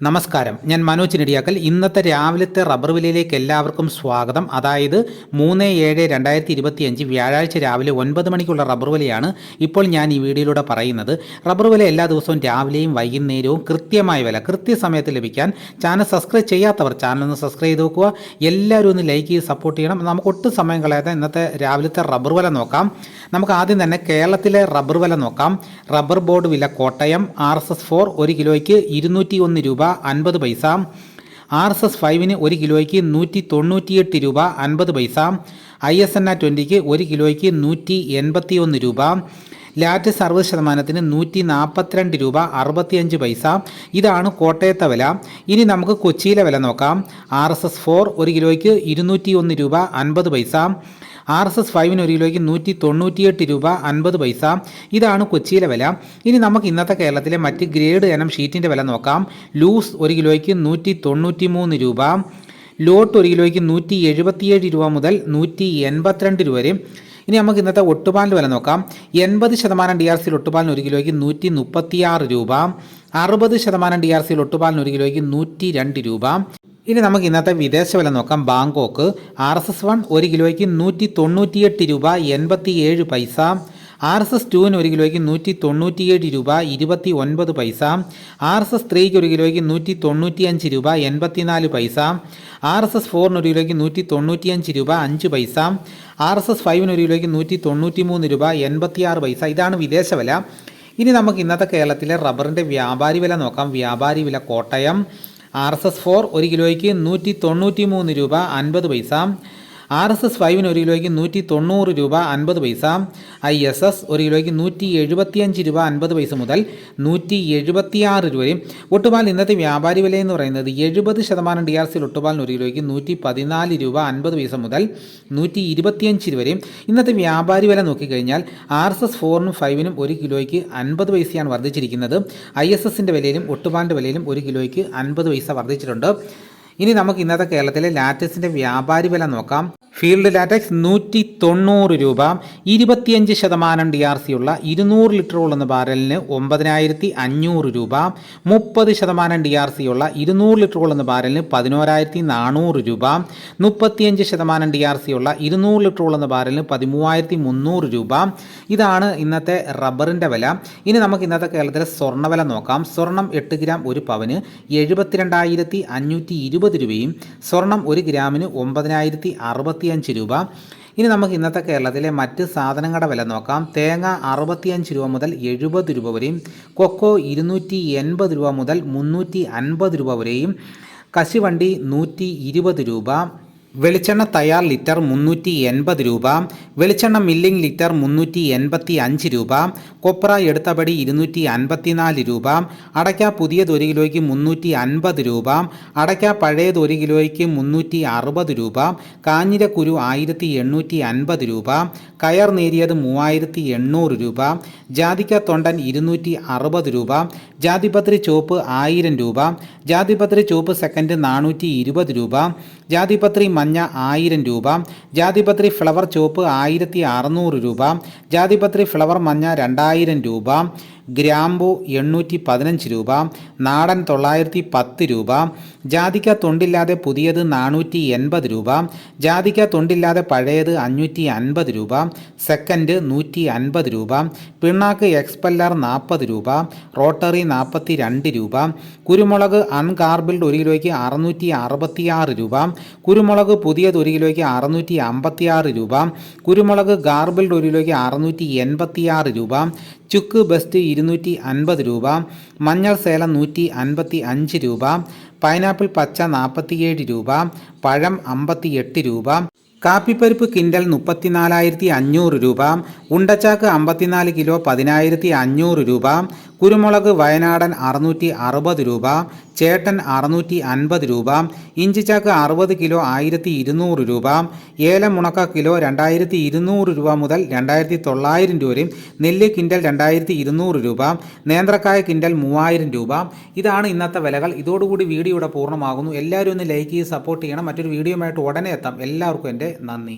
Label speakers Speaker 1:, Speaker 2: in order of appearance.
Speaker 1: നമസ്കാരം. ഞാൻ മനോജ് നെടിയാക്കൽ ഇന്നത്തെ രാവിലത്തെ റബ്ബർ വിലയിലേക്ക് എല്ലാവർക്കും സ്വാഗതം. അതായത് മൂന്ന് ഏഴ് രണ്ടായിരത്തി ഇരുപത്തി അഞ്ച് വ്യാഴാഴ്ച രാവിലെ ഒൻപത് മണിക്കുള്ള റബ്ബർ വിലയാണ് ഇപ്പോൾ ഞാൻ ഈ വീഡിയോയിലൂടെ പറയുന്നത്. റബ്ബർ വില എല്ലാ ദിവസവും രാവിലെയും വൈകുന്നേരവും കൃത്യമായ വില കൃത്യസമയത്ത് ലഭിക്കാൻ ചാനൽ സബ്സ്ക്രൈബ് ചെയ്യാത്തവർ ചാനൽ ഒന്ന് സബ്സ്ക്രൈബ് ചെയ്ത് നോക്കുക. എല്ലാവരും ഒന്ന് ലൈക്ക് ചെയ്ത് സപ്പോർട്ട് ചെയ്യണം. നമുക്ക് ഒട്ടും സമയം കളയാതെ ഇന്നത്തെ രാവിലത്തെ റബ്ബർ വില നോക്കാം. നമുക്ക് ആദ്യം തന്നെ കേരളത്തിലെ റബ്ബർ വില നോക്കാം. റബ്ബർ ബോർഡ് വില Kottayam R S S four ഒരു കിലോയ്ക്ക് ഇരുന്നൂറ്റി ഒന്ന് രൂപ അൻപത് പൈസ. ആർ എസ് എസ് ഫൈവിന് ഒരു കിലോയ്ക്ക് നൂറ്റി തൊണ്ണൂറ്റിയെട്ട് രൂപ അൻപത് പൈസ. ഐ എസ് എൻ ആ ട്വന്റിക്ക് ഒരു കിലോയ്ക്ക് നൂറ്റി എൺപത്തി ഒന്ന് രൂപ. ലാറ്റ് സർവ ശതമാനത്തിന് നൂറ്റി നാൽപ്പത്തിരണ്ട് രൂപ അറുപത്തിയഞ്ച് പൈസ. ഇതാണ് കോട്ടയത്തെ വില. ഇനി നമുക്ക് കൊച്ചിയിലെ വില നോക്കാം. ആർ എസ് എസ് ഫോർ ഒരു കിലോയ്ക്ക് ഇരുന്നൂറ്റി ഒന്ന് രൂപ അൻപത് പൈസ. ആർ എസ് എസ് ഫൈവിന് ഒരു കിലോയ്ക്ക് നൂറ്റി തൊണ്ണൂറ്റിയെട്ട് രൂപ അൻപത് പൈസ. ഇതാണ് കൊച്ചിയിലെ വില. ഇനി നമുക്ക് ഇന്നത്തെ കേരളത്തിലെ മറ്റ് ഗ്രേഡ് ഇനം ഷീറ്റിന്റെ വില നോക്കാം. ലൂസ് ഒരു കിലോയ്ക്ക് നൂറ്റി തൊണ്ണൂറ്റി മൂന്ന് രൂപ. ലോട്ട് ഒരു കിലോയ്ക്ക് നൂറ്റി എഴുപത്തിയേഴ് രൂപ മുതൽ നൂറ്റി എൺപത്തിരണ്ട് രൂപ വരെ. ഇനി നമുക്ക് ഇന്നത്തെ ഒട്ടുപാലിന്റെ വില നോക്കാം. എൺപത് ശതമാനം ഡി ആർ സിയിൽ ഒട്ടുപാലിന് ഒരു കിലോയ്ക്ക് നൂറ്റി മുപ്പത്തിയാറ് രൂപ. അറുപത് ശതമാനം ഡി ആർ സിയിൽ ഒട്ടുപാലിന് ഒരു കിലോയ്ക്ക് നൂറ്റി രണ്ട് രൂപ. ഇനി നമുക്ക് ഇന്നത്തെ വിദേശ വില നോക്കാം. Bangkok R S S one ഒരു കിലോയ്ക്ക് നൂറ്റി തൊണ്ണൂറ്റിയെട്ട് രൂപ എൺപത്തി ഏഴ് പൈസ. ആർ എസ് എസ് ടുവിന് ഒരു കിലോയ്ക്ക് നൂറ്റി തൊണ്ണൂറ്റിയേഴ് രൂപ ഇരുപത്തി ഒൻപത് പൈസ. ആർ എസ് എസ് ത്രീക്ക് ഒരു കിലോയ്ക്ക് നൂറ്റി തൊണ്ണൂറ്റിയഞ്ച് രൂപ എൺപത്തിനാല് പൈസ. ആർ എസ് എസ് ഫോറിന് ഒരു കിലോയ്ക്ക് നൂറ്റി തൊണ്ണൂറ്റിയഞ്ച് രൂപ അഞ്ച് പൈസ. ആർ എസ് എസ് ഫൈവിന് ഒരു കിലോയ്ക്ക് നൂറ്റി തൊണ്ണൂറ്റി മൂന്ന് രൂപ എൺപത്തിയാറ് പൈസ. ഇതാണ് വിദേശ വില. ഇനി നമുക്ക് ഇന്നത്തെ കേരളത്തിലെ റബ്ബറിന്റെ വ്യാപാരി വില നോക്കാം. വ്യാപാരി വില Kottayam. R S S four ഒരു കിലോയ്ക്ക് നൂറ്റി തൊണ്ണൂറ്റി മൂന്ന് രൂപ അൻപത് പൈസ. ആർ എസ് എസ് ഫൈവിന് ഒരു കിലോയ്ക്ക് നൂറ്റി തൊണ്ണൂറ് രൂപ അൻപത് പൈസ ഐ എസ് എസ് ഒരു കിലോയ്ക്ക് നൂറ്റി എഴുപത്തിയഞ്ച് രൂപ അൻപത് പൈസ മുതൽ നൂറ്റി എഴുപത്തിയാറ് രൂപയും. ഒട്ടുപാൽ ഇന്നത്തെ വ്യാപാരി വില എന്ന് പറയുന്നത് എഴുപത് ശതമാനം ഡി ആർ സിയിൽ ഒട്ടുപാലിന് ഒരു കിലോയ്ക്ക് നൂറ്റി പതിനാല് രൂപ അൻപത് പൈസ മുതൽ നൂറ്റി ഇരുപത്തിയഞ്ച് രൂപ വരെയും ഇന്നത്തെ വ്യാപാരി വില നോക്കിക്കഴിഞ്ഞാൽ ആർ എസ് എസ് ഫോറിനും ഫൈവിനും ഒരു കിലോയ്ക്ക് അൻപത് പൈസയാണ് വർദ്ധിച്ചിരിക്കുന്നത്. ഐ എസ് എസിന്റെ വിലയിലും ഒട്ടുപാലിന്റെ വിലയിലും ഒരു കിലോയ്ക്ക് അൻപത് പൈസ വർദ്ധിച്ചിട്ടുണ്ട്. ഇനി നമുക്ക് ഇന്നത്തെ കേരളത്തിലെ ലാറ്റക്സിന്റെ വ്യാപാരി വില നോക്കാം. ഫീൽഡ് ലാറ്റക്സ് നൂറ്റി തൊണ്ണൂറ് രൂപ ഇരുപത്തിയഞ്ച് ശതമാനം ഡി ആർ സി ഉള്ള ഇരുന്നൂറ് ലിറ്റർ ഉള്ളുന്ന ബാരലിന് ഒമ്പതിനായിരത്തി അഞ്ഞൂറ് രൂപ മുപ്പത് ശതമാനം ഡി ആർ സി ഉള്ള ഇരുന്നൂറ് ലിറ്റർ ഉള്ളുന്ന ബാരലിന് പതിനോരായിരത്തി നാനൂറ് രൂപ മുപ്പത്തിയഞ്ച് ശതമാനം ഡി ആർ സി ഉള്ള ഇരുന്നൂറ് ലിറ്റർ ഉള്ളുന്ന ബാരലിന് പതിമൂവായിരത്തി മുന്നൂറ് രൂപ. ഇതാണ് ഇന്നത്തെ റബ്ബറിന്റെ വില. ഇനി നമുക്ക് ഇന്നത്തെ കേരളത്തിലെ സ്വർണവില നോക്കാം. സ്വർണം എട്ട് ഗ്രാം ഒരു പവന് എഴുപത്തിരണ്ടായിരത്തി അഞ്ഞൂറ്റി ഇരുപത് രൂപയും സ്വർണം ഒരു ഗ്രാമിന് ഒമ്പതിനായിരത്തി അറുപത്തിയഞ്ച് രൂപ. ഇനി നമുക്ക് ഇന്നത്തെ കേരളത്തിലെ മറ്റ് സാധനങ്ങളുടെ വില നോക്കാം. തേങ്ങ അറുപത്തിയഞ്ച് രൂപ മുതൽ എഴുപത് രൂപ വരെയും കൊക്കോ ഇരുന്നൂറ്റി എൺപത് രൂപ മുതൽ മുന്നൂറ്റി അൻപത് രൂപ വരെയും കശുവണ്ടി നൂറ്റി ഇരുപത് രൂപ വെളിച്ചെണ്ണ തയ്യാർ ലിറ്റർ മുന്നൂറ്റി എൺപത് രൂപ വെളിച്ചെണ്ണ മില്ലിംഗ് ലിറ്റർ മുന്നൂറ്റി എൺപത്തി അഞ്ച് രൂപ കൊപ്ര എടുത്തപടി ഇരുന്നൂറ്റി അൻപത്തിനാല് രൂപ അടയ്ക്ക പുതിയത് ഒരു കിലോയ്ക്ക് മുന്നൂറ്റി അൻപത് രൂപ അടയ്ക്ക പഴയത് ഒരു കിലോയ്ക്ക് മുന്നൂറ്റി അറുപത് രൂപ കാഞ്ഞിരക്കുരു ആയിരത്തി എണ്ണൂറ്റി അൻപത് രൂപ കയർ നേരിയത് മൂവായിരത്തി എണ്ണൂറ് രൂപ ജാതിക്ക തൊണ്ടൻ ഇരുന്നൂറ്റി അറുപത് രൂപ ജാതിപത്രി ചുവപ്പ് ആയിരം രൂപ ജാതിപത്രി ചുവപ്പ് സെക്കൻഡ് നാനൂറ്റി ഇരുപത് രൂപ ജാതിപത്രി മഞ്ഞ ആയിരം രൂപ ജാതിപത്രി ഫ്ലവർ ചുവപ്പ് ആയിരത്തി അറുന്നൂറ് രൂപ ജാതിപത്രി ഫ്ലവർ മഞ്ഞ രണ്ടായിരം രൂപ ഗ്രാമ്പു എണ്ണൂറ്റി പതിനഞ്ച് രൂപ നാടൻ തൊള്ളായിരത്തി പത്ത് രൂപ ജാതിക്ക തൊണ്ടില്ലാതെ പുതിയത് നാനൂറ്റി എൺപത് രൂപ ജാതിക്ക തൊണ്ടില്ലാതെ പഴയത് അഞ്ഞൂറ്റി അൻപത് രൂപ സെക്കൻഡ് നൂറ്റി അൻപത് രൂപ പിണ്ണാക്ക് എക്സ്പെല്ലർ നാൽപ്പത് രൂപ റോട്ടറി നാൽപ്പത്തി രണ്ട് രൂപ കുരുമുളക് അൺകാർബിൾഡ് ഒരു കിലോയ്ക്ക് അറുന്നൂറ്റി അറുപത്തിയാറ് രൂപ കുരുമുളക് പുതിയത് ഒരു കിലോയ്ക്ക് അറുന്നൂറ്റി അമ്പത്തിയാറ് രൂപ കുരുമുളക് ഗാർബിൾഡ് ഒരു കിലോയ്ക്ക് അറുന്നൂറ്റി എൺപത്തിയാറ് രൂപ ചുക്ക് ബെസ്റ്റ് ഇരുന്നൂറ്റി അൻപത് രൂപ മഞ്ഞൾ സേലം നൂറ്റി അൻപത്തി അഞ്ച് രൂപ പൈനാപ്പിൾ പച്ച നാൽപ്പത്തിയേഴ് രൂപ പഴം അമ്പത്തി എട്ട് രൂപ കാപ്പിപ്പരിപ്പ് കിൻഡൽ മുപ്പത്തിനാലായിരത്തി അഞ്ഞൂറ് രൂപ ഉണ്ടച്ചാക്ക് അമ്പത്തിനാല് കിലോ പതിനായിരത്തി അഞ്ഞൂറ് രൂപ കുരുമുളക് വയനാടൻ അറുന്നൂറ്റി അറുപത് രൂപ ചേട്ടൻ അറുന്നൂറ്റി അൻപത് രൂപ ഇഞ്ചിച്ചാക്ക് അറുപത് കിലോ ആയിരത്തി ഇരുന്നൂറ് രൂപ ഏലം മുണക്ക കിലോ രണ്ടായിരത്തി ഇരുന്നൂറ് രൂപ മുതൽ രണ്ടായിരത്തി തൊള്ളായിരം രൂപ വരെയും നെല്ല് കിൻഡൽ രണ്ടായിരത്തി ഇരുന്നൂറ് രൂപ നേന്ത്രക്കായ കിൻഡൽ മൂവായിരം രൂപ. ഇതാണ് ഇന്നത്തെ വിലകൾ. ഇതോടുകൂടി വീഡിയോ ഇവിടെ പൂർണമാകുന്നു. എല്ലാവരും ഒന്ന് ലൈക്ക് ചെയ്ത് സപ്പോർട്ട് ചെയ്യണം. മറ്റൊരു വീഡിയോയുമായിട്ട് ഉടനെ എത്താം. എല്ലാവർക്കും എന്റെ നന്ദി.